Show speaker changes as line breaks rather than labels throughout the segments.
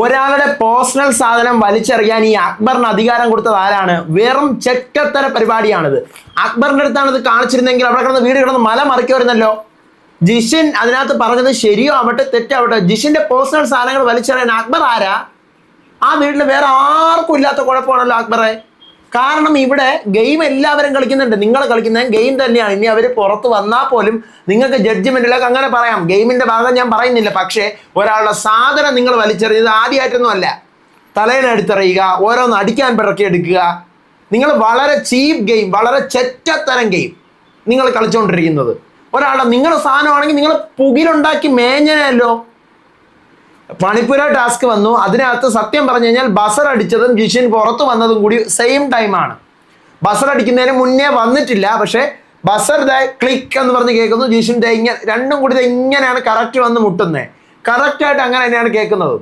ഒരാളുടെ പേഴ്സണൽ സാധനം വലിച്ചെറിയാൻ ഈ അക്ബറിന് അധികാരം കൊടുത്തത് ആരാണ്? വെറും ചെറ്റത്തര പരിപാടിയാണിത്. അക്ബറിന്റെ അടുത്താണ് ഇത് കാണിച്ചിരുന്നെങ്കിൽ അവിടെ കിടന്ന് വീട് കിടന്ന് മല മറിക്കുമായിരുന്നല്ലോ. ജിഷിൻ അതിനകത്ത് പറഞ്ഞത് ശരിയോ ആവട്ടെ തെറ്റാവട്ടെ ജിഷിന്റെ പേഴ്സണൽ സാധനങ്ങൾ വലിച്ചെറിയാൻ അക്ബർ ആരാ? ആ വീട്ടിൽ വേറെ ആർക്കും ഇല്ലാത്ത കുഴപ്പമാണല്ലോ അക്ബറെ. കാരണം ഇവിടെ ഗെയിം എല്ലാവരും കളിക്കുന്നുണ്ട്. നിങ്ങൾ കളിക്കുന്ന ഗെയിം തന്നെയാണ്. ഇനി അവർ പുറത്ത് വന്നാൽ പോലും നിങ്ങൾക്ക് ജഡ്ജ്മെന്റിലൊക്കെ അങ്ങനെ പറയാം. ഗെയിമിന്റെ ഭാഗം ഞാൻ പറയുന്നില്ല. പക്ഷേ ഒരാളുടെ സാധനം നിങ്ങൾ വലിച്ചെറിയുന്നത് ആദ്യമായിട്ടൊന്നും അല്ല. തലയിലെടുത്തെറിയുക ഓരോന്ന് അടിക്കാൻ പിറക്കി എടുക്കുക. നിങ്ങൾ വളരെ ചീപ്പ് ഗെയിം വളരെ ചെറ്റത്തരം ഗെയിം നിങ്ങൾ കളിച്ചുകൊണ്ടിരിക്കുന്നത് ഒരാളുടെ നിങ്ങളുടെ സാധനമാണെങ്കിൽ നിങ്ങൾ പുകിലുണ്ടാക്കി മേഞ്ഞനല്ലോ. മണിപ്പുര ടാസ്ക് വന്നു. അതിനകത്ത് സത്യം പറഞ്ഞു കഴിഞ്ഞാൽ ബസർ അടിച്ചതും ജിഷിൻ പുറത്തു വന്നതും കൂടി സെയിം ടൈമാണ് ബസർ അടിക്കുന്നതിന് മുന്നേ വന്നിട്ടില്ല. പക്ഷേ ബസർ ദേ ക്ലിക്ക് എന്ന് പറഞ്ഞ് കേൾക്കുന്നു. ജിഷിൻ ദേ ഇങ്ങനെ രണ്ടും കൂടി ഇങ്ങനെയാണ് കറക്റ്റ് വന്ന് മുട്ടുന്നത് കറക്റ്റായിട്ട് അങ്ങനെ തന്നെയാണ് കേൾക്കുന്നത്.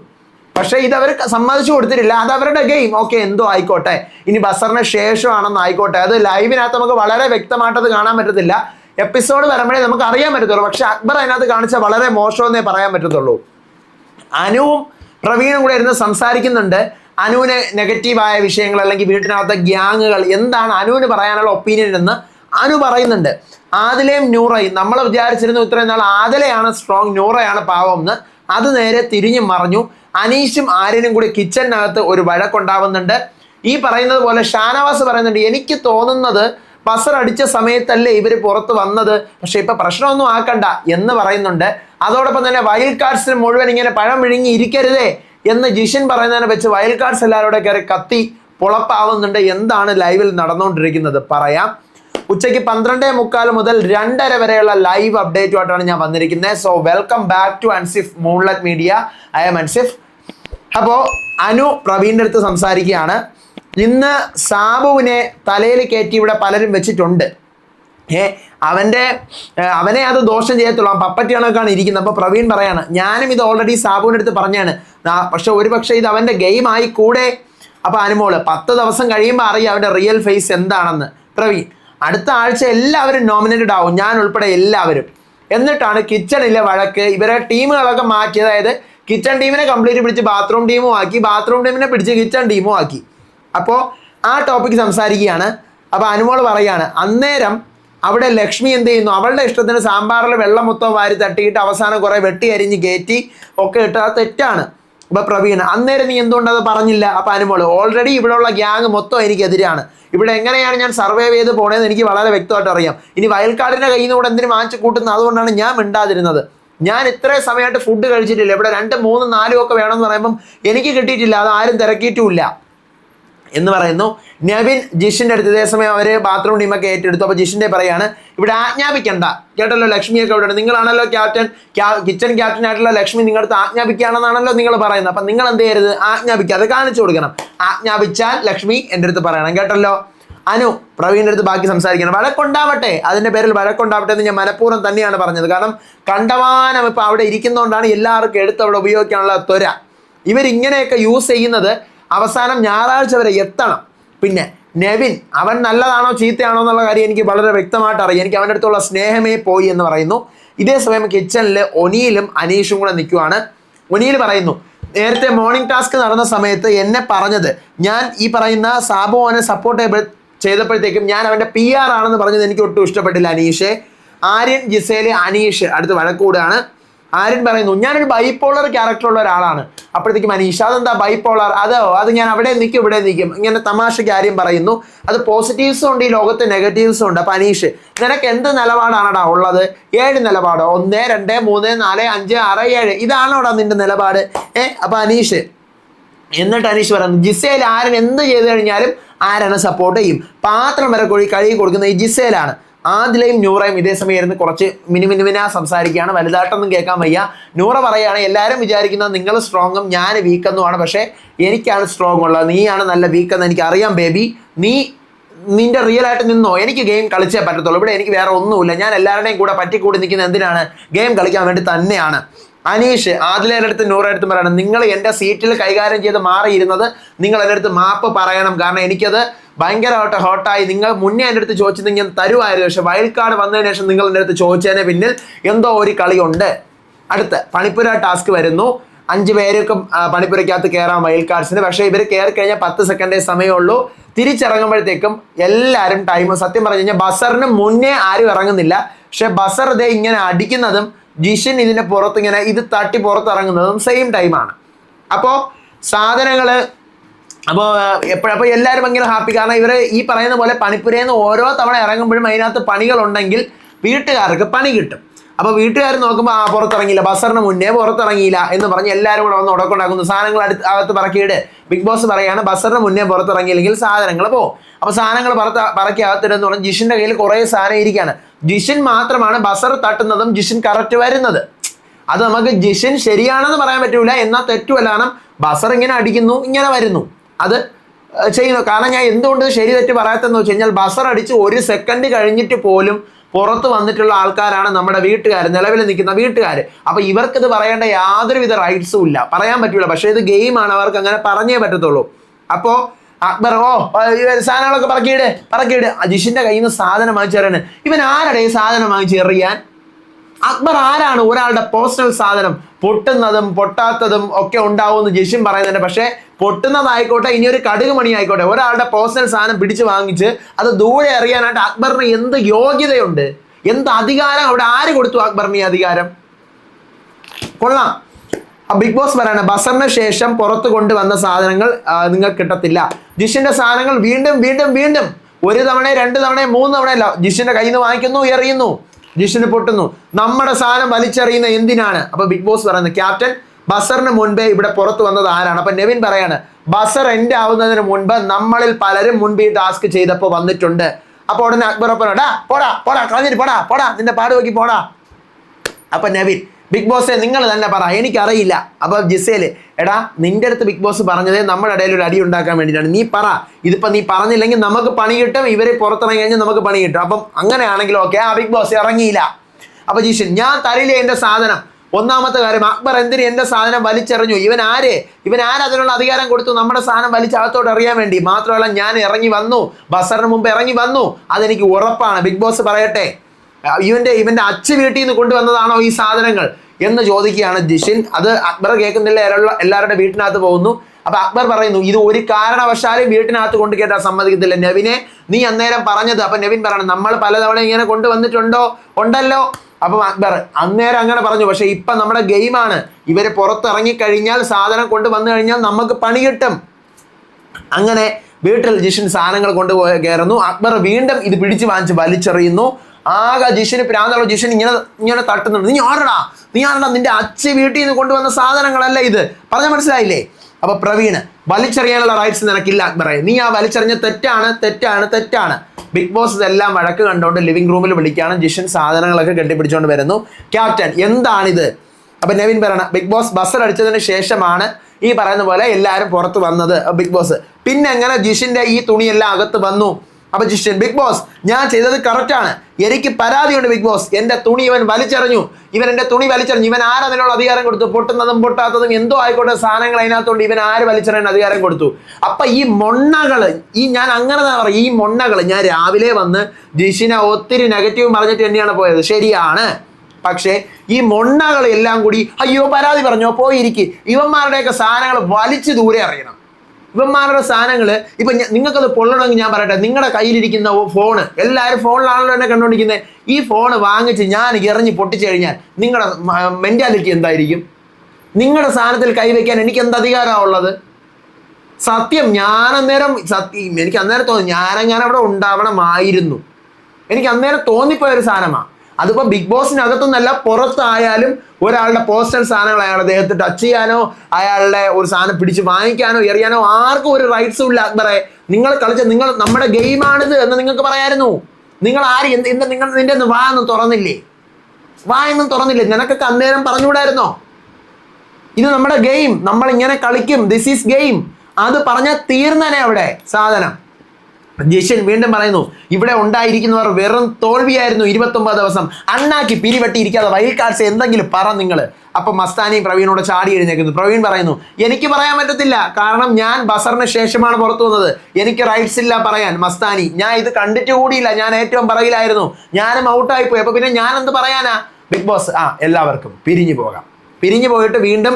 പക്ഷേ ഇത് അവർ സമ്മതിച്ചു കൊടുത്തിട്ടില്ല. അത് അവരുടെ ഗെയിം ഓക്കെ എന്തോ ആയിക്കോട്ടെ. ഇനി ബസറിന് ശേഷമാണെന്ന് ആയിക്കോട്ടെ. അത് ലൈവിനകത്ത് നമുക്ക് വളരെ വ്യക്തമായിട്ടത് കാണാൻ പറ്റത്തില്ല. എപ്പിസോഡ് വരുമ്പോഴേ നമുക്ക് അറിയാൻ പറ്റത്തുള്ളൂ. പക്ഷെ അക്ബർ അതിനകത്ത് കാണിച്ചാൽ വളരെ മോശമെന്നേ പറയാൻ പറ്റത്തുള്ളൂ. അനുവും പ്രവീണും കൂടെ ഇരുന്ന് സംസാരിക്കുന്നുണ്ട്. അനുവിന് നെഗറ്റീവായ വിഷയങ്ങൾ അല്ലെങ്കിൽ വീട്ടിനകത്തെ ഗ്യാങ്ങുകൾ എന്താണ് അനുവിന് പറയാനുള്ള ഒപ്പീനിയൻ എന്ന് അനു പറയുന്നുണ്ട്. ആദിലയും നൂറയും നമ്മൾ വിചാരിച്ചിരുന്നു ഇത്രയും നാൾ ആദിലയാണ് സ്ട്രോങ് നൂറയാണ് പാവം എന്ന് അത് നേരെ തിരിഞ്ഞു മറിഞ്ഞു. അനീഷും ആര്യനും കൂടി കിച്ചണിനകത്ത് ഒരു വഴക്കുണ്ടാവുന്നുണ്ട്. ഈ പറയുന്നത് പോലെ ഷാനവാസ് പറയുന്നുണ്ട് എനിക്ക് തോന്നുന്നത് ബസർ അടിച്ച സമയത്തല്ലേ ഇവർ പുറത്ത് വന്നത്? പക്ഷെ ഇപ്പൊ പ്രശ്നമൊന്നും ആക്കണ്ട എന്ന് പറയുന്നുണ്ട്. അതോടൊപ്പം തന്നെ വൈൽഡ് കാർഡ്സിന് മുഴുവൻ ഇങ്ങനെ പഴം വിഴുങ്ങി ഇരിക്കരുതേ എന്ന് ജിഷൻ പറയുന്നതിനെ വെച്ച് വൈൽഡ് കാർഡ്സ് എല്ലാവരുടെ കയറി കത്തി പുളപ്പാവുന്നുണ്ട്. എന്താണ് ലൈവിൽ നടന്നുകൊണ്ടിരിക്കുന്നത്? പറയാം. ഉച്ചയ്ക്ക് പന്ത്രണ്ടേ മുക്കാൽ മുതൽ രണ്ടര വരെയുള്ള ലൈവ് അപ്ഡേറ്റുമായിട്ടാണ് ഞാൻ വന്നിരിക്കുന്നത്. So welcome back to Ansif moonlet media I'm Ansif അപ്പോ അനു പ്രവീണിന്റെ അടുത്ത് സംസാരിക്കുകയാണ്. ഇന്ന് സാബുവിനെ തലയിൽ കയറ്റി ഇവിടെ പലരും വെച്ചിട്ടുണ്ട്. ഏ അവന്റെ അവനെ അത് ദോഷം ചെയ്യത്തുള്ളൂ. ആ പപ്പറ്റി കണക്കാണ് ഇരിക്കുന്നത്. അപ്പോൾ പ്രവീൺ പറയാണ് ഞാനും ഇത് ഓൾറെഡി സാബുവിന്റെ അടുത്ത് പറഞ്ഞാണ്. പക്ഷെ ഒരു പക്ഷേ ഇത് അവന്റെ ഗെയിം ആയി കൂടെ. അപ്പോൾ അനുമോൾ പത്ത് ദിവസം കഴിയുമ്പോൾ അറിയാം അവന്റെ റിയൽ ഫേസ് എന്താണെന്ന്. പ്രവീൺ അടുത്ത ആഴ്ച എല്ലാവരും നോമിനേറ്റഡ് ആവും. ഞാൻ ഉൾപ്പെടെ എല്ലാവരും. എന്നിട്ടാണ് കിച്ചണിലെ വഴക്ക്. ഇവരെ ടീമുകളൊക്കെ മാറ്റി. അതായത് കിച്ചൺ ടീമിനെ കംപ്ലീറ്റ് പിടിച്ച് ബാത്റൂം ടീമും ആക്കി. ബാത്റൂം ടീമിനെ പിടിച്ച് കിച്ചൺ ടീമും ആക്കി. അപ്പോൾ ആ ടോപ്പിക്ക് സംസാരിക്കുകയാണ്. അപ്പോൾ അനുമോൾ പറയുകയാണ് അന്നേരം അവിടെ ലക്ഷ്മി എന്ത് ചെയ്യുന്നു? അവളുടെ ഇഷ്ടത്തിന് സാമ്പാറിൽ വെള്ളം മൊത്തം വാരി തട്ടിയിട്ട് അവസാനം കുറേ വെട്ടി അരിഞ്ഞ് കയറ്റി ഒക്കെ ഇട്ട് അത് തെറ്റാണ്. അപ്പോൾ പ്രവീൺ അന്നേരം നീ എന്തുകൊണ്ട് അത് പറഞ്ഞില്ല? അപ്പോൾ അനുമോൾ ഓൾറെഡി ഇവിടെയുള്ള ഗ്യാങ് മൊത്തം എനിക്കെതിരാണ്. ഇവിടെ എങ്ങനെയാണ് ഞാൻ സർവേ ചെയ്ത് പോണേന്ന് എനിക്ക് വളരെ വ്യക്തമായിട്ട് അറിയാം. ഇനി വയൽക്കാടിന്റെ കയ്യിൽ നിന്ന് കൂടെ എന്തിനു വാങ്ങിച്ചു കൂട്ടുന്നത്? അതുകൊണ്ടാണ് ഞാൻ മിണ്ടാതിരുന്നത്. ഞാൻ ഇത്രയും സമയമായിട്ട് ഫുഡ് കഴിച്ചിട്ടില്ല. ഇവിടെ രണ്ട് മൂന്ന് നാലും ഒക്കെ വേണമെന്ന് പറയുമ്പം എനിക്ക് കിട്ടിയിട്ടില്ല. അത് ആരും തിരക്കിയിട്ടുമില്ല. എന്ന് പറയുന്നു. നവിൻ ജിഷിന്റെ അടുത്ത് ഇതേസമയം അവർ ബാത്റൂം ടീമൊക്കെ ഏറ്റെടുത്തു. അപ്പൊ ജിഷിന്റെ പറയാണ് ഇവിടെ ആജ്ഞാപിക്കണ്ട. കേട്ടല്ലോ ലക്ഷ്മിയൊക്കെ ഇവിടെ നിങ്ങളാണല്ലോ ക്യാപ്റ്റൻ കിച്ചൺ ക്യാപ്റ്റൻ ആയിട്ടുള്ള ലക്ഷ്മി നിങ്ങളടുത്ത് ആജ്ഞാപിക്കുകയാണെന്നാണല്ലോ നിങ്ങൾ പറയുന്നത്. അപ്പൊ നിങ്ങൾ എന്ത് ചെയ്യരുത്? ആജ്ഞാപിക്കാതെ കാണിച്ചു കൊടുക്കണം. ആജ്ഞാപിച്ചാൽ ലക്ഷ്മി എന്റെ അടുത്ത് പറയണം. കേട്ടല്ലോ? അനു പ്രവീണിന്റെ അടുത്ത് ബാക്കി സംസാരിക്കണം. വഴക്കുണ്ടാവട്ടെ. അതിന്റെ പേരിൽ വഴക്കുണ്ടാവട്ടെ എന്ന് ഞാൻ മനഃപൂർവം തന്നെയാണ് പറഞ്ഞത്. കാരണം കണ്ടമാനം ഇപ്പൊ അവിടെ ഇരിക്കുന്നതുകൊണ്ടാണ് എല്ലാവർക്കും എടുത്ത് അവിടെ ഉപയോഗിക്കാനുള്ള ത്വര. ഇവരിങ്ങനെയൊക്കെ യൂസ് ചെയ്യുന്നത് അവസാനം ഞായറാഴ്ച വരെ എത്തണം. പിന്നെ നെവിൻ അവൻ നല്ലതാണോ ചീത്തയാണോ എന്നുള്ള കാര്യം എനിക്ക് വളരെ വ്യക്തമായിട്ട് അറിയാം. എനിക്ക് അവന്റെ അടുത്തുള്ള സ്നേഹമേ പോയി എന്ന് പറയുന്നു. ഇതേ സമയം കിച്ചണിൽ ഒനിയിലും അനീഷും കൂടെ നിൽക്കുവാണ്. ഒനിയിൽ പറയുന്നു നേരത്തെ മോർണിംഗ് ടാസ്ക് നടന്ന സമയത്ത് എന്നെ പറഞ്ഞത് ഞാൻ ഈ പറയുന്ന സാബുവനെ സപ്പോർട്ട് ചെയ്തപ്പോഴത്തേക്കും ഞാൻ അവന്റെ പി ആർ ആണെന്ന് പറഞ്ഞത് എനിക്ക് ഒട്ടും ഇഷ്ടപ്പെട്ടില്ല അനീഷെ. ആര്യൻ ജിസേലെ അനീഷ് അടുത്ത് വഴക്കൂടാണ് ആര്യൻ പറയുന്നു ഞാനൊരു ബൈപ്പോളർ ക്യാരക്ടർ ഉള്ള ഒരാളാണ്. അപ്പോഴത്തേക്കും അനീഷ അതെന്താ ബൈപ്പോളർ അതോ അത് ഞാൻ അവിടെ നിൽക്കും ഇവിടെ നിൽക്കും. ഇങ്ങനെ തമാശയ്ക്ക് ആര്യം പറയുന്നു. അത് പോസിറ്റീവ്സും ഉണ്ട് ഈ ലോകത്ത് നെഗറ്റീവ്സും ഉണ്ട്. അപ്പൊ അനീഷ് നിനക്ക് എന്ത് നിലപാടാണടാ ഉള്ളത്? ഏഴ് നിലപാടോ? ഒന്ന് രണ്ട് മൂന്ന് നാല് അഞ്ച് ആറ് ഏഴ്. ഇതാണോടാ നിന്റെ നിലപാട്? ഏ അപ്പൊ അനീഷ് എന്നിട്ട് അനീഷ് പറയുന്നു ജിസേൽ ആരൻ എന്ത് ചെയ്തു കഴിഞ്ഞാലും ആരാണ് സപ്പോർട്ട് ചെയ്യും. പാത്രം വരെ കൊഴി കഴുകി കൊടുക്കുന്ന ഈ ജിസേലാണ്. ആദിലയും നൂറയും ഇതേ സമയം ഇരുന്ന് കുറച്ച് മിനിമിനിമിന സംസാരിക്കുകയാണ്. വലുതായിട്ടൊന്നും കേൾക്കാൻ വയ്യ. നൂറ പറയുകയാണ് എല്ലാവരും വിചാരിക്കുന്നത് നിങ്ങൾ സ്ട്രോങ്ങും ഞാൻ വീക്കെന്നുമാണ് പക്ഷേ എനിക്കാണ് സ്ട്രോങ് ഉള്ളത്. നീയാണ് നല്ല വീക്കെന്ന് എനിക്ക് അറിയാം ബേബി നീ നിന്റെ റിയൽ ആയിട്ട് നിന്നോ? എനിക്ക് ഗെയിം കളിച്ചേ പറ്റത്തുള്ളൂ. ഇവിടെ എനിക്ക് വേറെ ഒന്നുമില്ല. ഞാൻ എല്ലാവരുടെയും കൂടെ പറ്റിക്കൂടി നിൽക്കുന്ന എന്തിനാണ്? ഗെയിം കളിക്കാൻ വേണ്ടി തന്നെയാണ്. അനീഷ് ആദിലയുടെ അടുത്ത് നൂറുടെ അടുത്ത് പറയണം നിങ്ങൾ എന്റെ സീറ്റിൽ കൈകാര്യം ചെയ്ത് മാറിയിരുന്നത് നിങ്ങൾ എന്റെ അടുത്ത് മാപ്പ് പറയണം. കാരണം എനിക്കത് ഭയങ്കരമായിട്ട് ഹോട്ടായി നിങ്ങൾ മുന്നേ എന്റെ അടുത്ത് ചോദിച്ചത് ഞാൻ തരുമായിരുന്നു. പക്ഷെ വൈൽഡ് കാർഡ് വന്നതിന് ശേഷം നിങ്ങൾ എന്റെ അടുത്ത് ചോദിച്ചതിന് പിന്നിൽ എന്തോ ഒരു കളിയുണ്ട്. അടുത്ത പണിപ്പുര ടാസ്ക് വരുന്നു. അഞ്ച് പേരൊക്കെ പണിപ്പുരയ്ക്കകത്ത് കയറാം വൈൽഡ് കാർഡ്സിന് പക്ഷേ ഇവർ കയറി കഴിഞ്ഞാൽ പത്ത് സെക്കൻഡേ സമയമുള്ളൂ തിരിച്ചിറങ്ങുമ്പോഴത്തേക്കും എല്ലാവരും ടൈം സത്യം പറഞ്ഞു കഴിഞ്ഞാൽ ബസറിന് മുന്നേ ആരും ഇറങ്ങുന്നില്ല. പക്ഷെ ബസർ ഇതേ ഇങ്ങനെ അടിക്കുന്നതും ജിഷൻ ഇതിന്റെ പുറത്ത് ഇങ്ങനെ ഇത് തട്ടി പുറത്തിറങ്ങുന്നതും സെയിം ടൈമാണ് അപ്പോൾ സാധനങ്ങൾ അപ്പോൾ എപ്പോഴപ്പോൾ എല്ലാവരും ഭയങ്കര ഹാപ്പി കാരണം ഇവർ ഈ പറയുന്ന പോലെ പണിപ്പുരയിൽ ഓരോ തവണ ഇറങ്ങുമ്പോഴും അതിനകത്ത് പണികളുണ്ടെങ്കിൽ വീട്ടുകാർക്ക് പണി കിട്ടും. അപ്പോൾ വീട്ടുകാർ നോക്കുമ്പോൾ ആ പുറത്തിറങ്ങിയില്ല. ബസറിന് മുന്നേ പുറത്തിറങ്ങിയില്ല. എന്ന് പറഞ്ഞ് എല്ലാവരും കൂടെ വന്ന് ഉടക്കുണ്ടാക്കുന്നു സാധനങ്ങൾ അടുത്ത് അകത്ത് പറക്കിയിട്ട് ബിഗ് ബോസ് പറയാണ് ബസറിന് മുന്നേ പുറത്തിറങ്ങിയില്ലെങ്കിൽ സാധനങ്ങൾ പോകും അപ്പോൾ സാധനങ്ങൾ പുറത്ത് പറക്കി അകത്തിടുന്ന് പറഞ്ഞ് ജിഷിന്റെ കയ്യിൽ കുറേ സാധനം ഇരിക്കുകയാണ്. ജിഷിൻ മാത്രമാണ് ബസർ തട്ടുന്നതും ജിഷിൻ കറക്റ്റ് വരുന്നത്. അത് നമുക്ക് ജിഷിൻ ശരിയാണെന്ന് പറയാൻ പറ്റൂല. എന്നാൽ തെറ്റുമല്ല കാരണം ബസർ ഇങ്ങനെ അടിക്കുന്നു ഇങ്ങനെ വരുന്നു. അത് ചെയ്യുന്നു. കാരണം ഞാൻ എന്തുകൊണ്ട് ശരി തെറ്റ് പറയാത്തെന്ന് വെച്ച് കഴിഞ്ഞാൽ ബസർ അടിച്ച് ഒരു സെക്കൻഡ് കഴിഞ്ഞിട്ട് പോലും പുറത്ത് വന്നിട്ടുള്ള ആൾക്കാരാണ് നമ്മുടെ വീട്ടുകാർ നിലവിൽ നിൽക്കുന്ന വീട്ടുകാർ അപ്പോൾ ഇവർക്കിത് പറയേണ്ട യാതൊരുവിധ റൈറ്റ്സും ഇല്ല. പറയാൻ പറ്റില്ല പക്ഷേ ഇത് ഗെയിമാണ് അവർക്ക് അങ്ങനെ പറഞ്ഞേ പറ്റത്തുള്ളൂ. അപ്പോ അക്ബർ ഓ സാധനങ്ങളൊക്കെ പറക്കിയിട് പറക്കിയിട്. അജിഷിന്റെ കയ്യിൽ നിന്ന് സാധനം വാങ്ങിച്ചെറിയാണ് ഇവൻ ആരുടെ സാധനം സാധനം വാങ്ങിച്ചെറിയാൻ അക്ബർ ആരാണ് ഒരാളുടെ പേഴ്സണൽ സാധനം? പൊട്ടുന്നതും പൊട്ടാത്തതും ഒക്കെ ഉണ്ടാവുമെന്ന് ജിഷിൻ പറയുന്നുണ്ട്. പക്ഷേ പൊട്ടുന്നതായിക്കോട്ടെ ഇനി ഒരു കടുക് മണി ആയിക്കോട്ടെ ഒരാളുടെ പേഴ്സണൽ സാധനം പിടിച്ചു വാങ്ങിച്ച് അത് ദൂരെ അറിയാനായിട്ട് അക്ബറിന് എന്ത് യോഗ്യതയുണ്ട്? എന്ത് അധികാരം അവിടെ ആര് കൊടുത്തു അക്ബറിന് ഈ അധികാരം? കൊള്ളാം. ബിഗ് ബോസ് പറയാണ് ബസറിന് ശേഷം പുറത്ത് കൊണ്ടുവന്ന സാധനങ്ങൾ നിങ്ങൾക്ക് കിട്ടത്തില്ല. ജിഷിന്റെ സാധനങ്ങൾ വീണ്ടും വീണ്ടും വീണ്ടും. ഒരു തവണ രണ്ട് തവണ മൂന്ന് തവണ അല്ല ജിഷിന്റെ കയ്യിൽ നിന്ന് വാങ്ങിക്കുന്നു എറിയുന്നു. ജിഷിന് പൊട്ടുന്നു. നമ്മുടെ സാധനം വലിച്ചെറിയുന്ന എന്തിനാണ്? അപ്പൊ ബിഗ് ബോസ് പറയുന്നത് ക്യാപ്റ്റൻ ബസറിന് മുൻപേ ഇവിടെ പുറത്ത് വന്നത് ആരാണ്? അപ്പൊ നെവിൻ പറയാണ് ബസർ എൻഡ് ആവുന്നതിന് മുൻപ് നമ്മളിൽ പലരും മുൻപ് ഈ ടാസ്ക് ചെയ്തപ്പോൾ വന്നിട്ടുണ്ട്. അപ്പൊ ഉടനെ അക്ബർ ഒപ്പനോടാ പോടാ പോടാ കളഞ്ഞിട്ട് പോടാ പോടാ നിന്റെ പാട് നോക്കി പോടാ. അപ്പൊ നവീൻ ബിഗ് ബോസെ നിങ്ങൾ തന്നെ പറ എനിക്കറിയില്ല. അപ്പോൾ ജിസേൽ എടാ നിന്റെ അടുത്ത് ബിഗ് ബോസ് പറഞ്ഞത് നമ്മുടെ ഇടയിൽ ഒരു അടി ഉണ്ടാക്കാൻ വേണ്ടിയിട്ടാണ്. നീ പറ ഇതിപ്പോ നീ പറഞ്ഞില്ലെങ്കിൽ നമുക്ക് പണി കിട്ടും ഇവരെ പുറത്തിറങ്ങി കഴിഞ്ഞാൽ നമുക്ക് പണി കിട്ടും. അപ്പം അങ്ങനെയാണെങ്കിൽ ഓക്കെ ആ ബിഗ് ബോസ് ഇറങ്ങിയില്ല. അപ്പൊ ജിഷൻ ഞാൻ തരില്ല എന്റെ സാധനം. ഒന്നാമത്തെ കാര്യം അക്ബർ എന്തിന് എന്റെ സാധനം വലിച്ചെറിഞ്ഞു? ഇവൻ ആര്? ഇവൻ ആര് അതിനുള്ള അധികാരം കൊടുത്തു? നമ്മുടെ സാധനം വലിച്ചകത്തോട്ട് അറിയാൻ വേണ്ടി. മാത്രമല്ല ഞാൻ ഇറങ്ങി വന്നു. ബസറിന് മുമ്പ് ഇറങ്ങി വന്നു. അതെനിക്ക് ഉറപ്പാണ്. ബിഗ് ബോസ് പറയട്ടെ. ഇവന്റെ ഇവന്റെ അച്ഛ വീട്ടിൽ നിന്ന് കൊണ്ടുവന്നതാണോ ഈ സാധനങ്ങൾ എന്ന് ചോദിക്കുകയാണ് ജിഷിൻ. അത് അക്ബർ കേൾക്കുന്നില്ല എല്ലാ- എല്ലാവരുടെ വീട്ടിനകത്ത് പോകുന്നു. അപ്പൊ അക്ബർ പറയുന്നു ഇത് ഒരു കാരണവശാലും വീട്ടിനകത്ത് കൊണ്ട് കേട്ടാൽ സമ്മതിക്കത്തില്ല. നെവിനെ നീ അന്നേരം പറഞ്ഞത് അപ്പൊ നെവിൻ പറയണം നമ്മൾ പലതവണ ഇങ്ങനെ കൊണ്ടുവന്നിട്ടുണ്ടോ? ഉണ്ടല്ലോ. അപ്പം അക്ബർ അന്നേരം അങ്ങനെ പറഞ്ഞു. പക്ഷെ ഇപ്പൊ നമ്മുടെ ഗെയിമാണ് ഇവർ പുറത്തിറങ്ങി കഴിഞ്ഞാൽ സാധനം കൊണ്ടുവന്നു കഴിഞ്ഞാൽ നമുക്ക് പണി കിട്ടും. അങ്ങനെ വീട്ടിൽ ജിഷിൻ സാധനങ്ങൾ കൊണ്ടുപോയി കയറുന്നു. അക്ബർ വീണ്ടും ഇത് പിടിച്ചു വാങ്ങിച്ച് വലിച്ചെറിയുന്നു. ആകെ ജിഷന് പ്രാന്തുള്ള ജിഷൻ ഇങ്ങനെ ഇങ്ങനെ തട്ടുന്നുണ്ട്. നീ ആരടാ? നീ ആരടാ? നിന്റെ അച്ഛ വീട്ടിൽ നിന്ന് കൊണ്ടുവന്ന സാധനങ്ങളല്ല ഇത്. പറഞ്ഞ മനസ്സിലായില്ലേ? അപ്പൊ പ്രവീണ് വലിച്ചെറിയാനുള്ള റൈറ്റ്സ് നിനക്കില്ല അക്ബറെ. നീ ആ വലിച്ചെറിഞ്ഞ തെറ്റാണ് തെറ്റാണ് തെറ്റാണ്. ബിഗ് ബോസ് ഇതെല്ലാം വഴക്ക് കണ്ടുകൊണ്ട് ലിവിംഗ് റൂമിൽ വിളിക്കുകയാണ് ജിഷൻ സാധനങ്ങളൊക്കെ കെട്ടിപ്പിടിച്ചുകൊണ്ട് വരുന്നു. ക്യാപ്റ്റൻ എന്താണിത്? അപ്പൊ നവീൻ പറയണ ബിഗ് ബോസ് ബസർ അടിച്ചതിന് ശേഷമാണ് ഈ പറയുന്ന പോലെ എല്ലാവരും പുറത്ത് വന്നത്. ബിഗ് ബോസ് പിന്നെ എങ്ങനെ ജിഷിന്റെ ഈ തുണിയെല്ലാം അകത്ത് വന്നു? അപ്പൊ ജിഷൻ ബിഗ് ബോസ് ഞാൻ ചെയ്തത് കറക്റ്റാണ് എനിക്ക് പരാതിയുണ്ട് ബിഗ് ബോസ്. എന്റെ തുണി ഇവൻ വലിച്ചെറിഞ്ഞു. ഇവൻ എന്റെ തുണി വലിച്ചെറിഞ്ഞു. ഇവൻ ആരതിനുള്ള അധികാരം കൊടുത്തു? പൊട്ടുന്നതും പൊട്ടാത്തതും എന്തോ ആയിക്കോട്ടെ സാധനങ്ങൾ അതിനകത്തുണ്ട്. ഇവൻ ആര് വലിച്ചെറിയാൻ അധികാരം കൊടുത്തു? അപ്പൊ ഈ മൊണ്ണകൾ ഈ ഞാൻ അങ്ങനെ തന്നെ പറയും ഈ മൊണ്ണകൾ ഞാൻ രാവിലെ വന്ന് ജിഷിനെ ഒത്തിരി നെഗറ്റീവ് പറഞ്ഞിട്ട് തന്നെയാണ് പോയത്. ശരിയാണ്. പക്ഷേ ഈ മൊണ്ണകളെല്ലാം കൂടി അയ്യോ പരാതി പറഞ്ഞോ പോയിരിക്കും. ഇവന്മാരുടെയൊക്കെ സാധനങ്ങൾ വലിച്ചു ദൂരെ അറിയണം ഇവന്മാരുടെ സാധനങ്ങൾ ഇപ്പൊ നിങ്ങൾക്കത് പൊള്ളണമെങ്കിൽ ഞാൻ പറയട്ടെ. നിങ്ങളുടെ കയ്യിലിരിക്കുന്ന ഫോണ് എല്ലാവരും ഫോണിലാണല്ലോ എന്നെ കണ്ടുകൊണ്ടിരിക്കുന്നത് ഈ ഫോൺ വാങ്ങിച്ച് ഞാൻ എറിഞ്ഞ് പൊട്ടിച്ചു കഴിഞ്ഞാൽ നിങ്ങളുടെ മെന്റാലിറ്റി എന്തായിരിക്കും? നിങ്ങളുടെ സാധനത്തിൽ കൈവയ്ക്കാൻ എനിക്ക് എന്ത് അധികാരമാണ് ഉള്ളത്? സത്യം ഞാൻ അന്നേരം സത്യം എനിക്ക് അന്നേരം തോന്നി ഞാനങ്ങനെ അവിടെ ഉണ്ടാവണമായിരുന്നു. എനിക്ക് അന്നേരം തോന്നിപ്പോയ ഒരു സാധനമാണ് അതിപ്പോ ബിഗ് ബോസിനകത്തുനിന്നല്ല പുറത്തായാലും ഒരാളുടെ പോസ്റ്റൽ സാധനങ്ങൾ അയാളുടെ ദേഹത്ത് ടച്ച് ചെയ്യാനോ അയാളുടെ ഒരു സാധനം പിടിച്ച് വാങ്ങിക്കാനോ എറിയാനോ ആർക്കും ഒരു റൈറ്റ്സും ഇല്ല. അക്ബറെ നിങ്ങൾ കളിച്ച നിങ്ങൾ നമ്മുടെ ഗെയിമാണിത് എന്ന് നിങ്ങൾക്ക് പറയായിരുന്നു. നിങ്ങൾ ആര് എന്ത് നിങ്ങൾ നിന്റെ ഒന്ന് വാ ഒന്നും തുറന്നില്ലേ? വാ എന്നും തുറന്നില്ലേ? നിനക്കൊക്കെ അന്നേരം പറഞ്ഞുകൂടായിരുന്നോ? ഇത് നമ്മുടെ ഗെയിം നമ്മൾ ഇങ്ങനെ കളിക്കും. ദിസ് ഈസ് ഗെയിം അത് പറഞ്ഞാൽ തീർന്നനെ അവിടെ സാധനം. ജിഷൻ വീണ്ടും പറയുന്നു ഇവിടെ ഉണ്ടായിരിക്കുന്നവർ വെറും തോൽവിയായിരുന്നു ഇരുപത്തൊമ്പത് ദിവസം. അണ്ണാക്കി പിരിവെട്ടിയിരിക്കാതെ വൈൽഡ് കാർഡ്സ് എന്തെങ്കിലും പറ നിങ്ങൾ അപ്പൊ മസ്താനിയും പ്രവീണോട് ചാടി എഴുന്നേക്കുന്നു പ്രവീൺ പറയുന്നു എനിക്ക് പറയാൻ പറ്റത്തില്ല. കാരണം ഞാൻ ബസറിന് ശേഷമാണ് പുറത്തു വന്നത്. എനിക്ക് റൈറ്റ്സ് ഇല്ല പറയാൻ. മസ്താനി ഞാൻ ഇത് കണ്ടിട്ട് കൂടിയില്ല. ഞാൻ ഏറ്റവും പറയിലായിരുന്നു ഞാനും ഔട്ടായി പോയി. അപ്പൊ പിന്നെ ഞാൻ എന്ത് പറയാനാ? ബിഗ് ബോസ് ആ എല്ലാവർക്കും പിരിഞ്ഞു പോകാം. പിരിഞ്ഞു പോയിട്ട് വീണ്ടും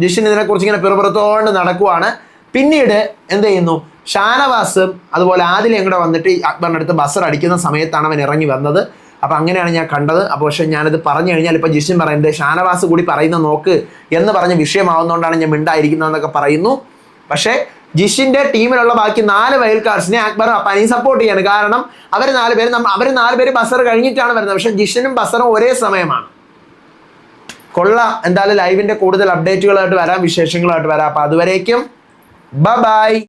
ജിഷൻ ഇതിനെക്കുറിച്ച് ഇങ്ങനെ പിറപ്പുറത്തോണ്ട് നടക്കുവാണ്. പിന്നീട് എന്ത് ചെയ്യുന്നു? ഷാനവാസും അതുപോലെ ആദിലയും കൂടെ വന്നിട്ട് അക്ബറിന്റെ അടുത്ത് ബസർ അടിക്കുന്ന സമയത്താണ് അവൻ ഇറങ്ങി വന്നത്. അപ്പോൾ അങ്ങനെയാണ് ഞാൻ കണ്ടത്. അപ്പോൾ പക്ഷേ ഞാനത് പറഞ്ഞു കഴിഞ്ഞാൽ ഇപ്പോൾ ജിഷിൻ പറയുന്നത് ഷാനവാസ് കൂടി പറയുന്ന നോക്ക് എന്ന് പറഞ്ഞ വിഷയമാവുന്നതുകൊണ്ടാണ് ഞാൻ മിണ്ടായിരിക്കുന്നതെന്നൊക്കെ പറയുന്നു. പക്ഷേ ജിഷിന്റെ ടീമിലുള്ള ബാക്കി നാല് വയൽക്കാർസിനെ അക്ബറും അപ്പാനെയും സപ്പോർട്ട് ചെയ്യാണ്. കാരണം അവർ നാല് പേര് അവർ നാല് പേര് ബസർ കഴിഞ്ഞിട്ടാണ് വരുന്നത്. പക്ഷേ ജിഷിനും ബസറും ഒരേ സമയമാണ്. കൊള്ള എന്തായാലും ലൈവിന്റെ കൂടുതൽ അപ്ഡേറ്റുകളായിട്ട് വരാം വിശേഷങ്ങളായിട്ട് വരാം. അപ്പം അതുവരേക്കും ബ ബൈ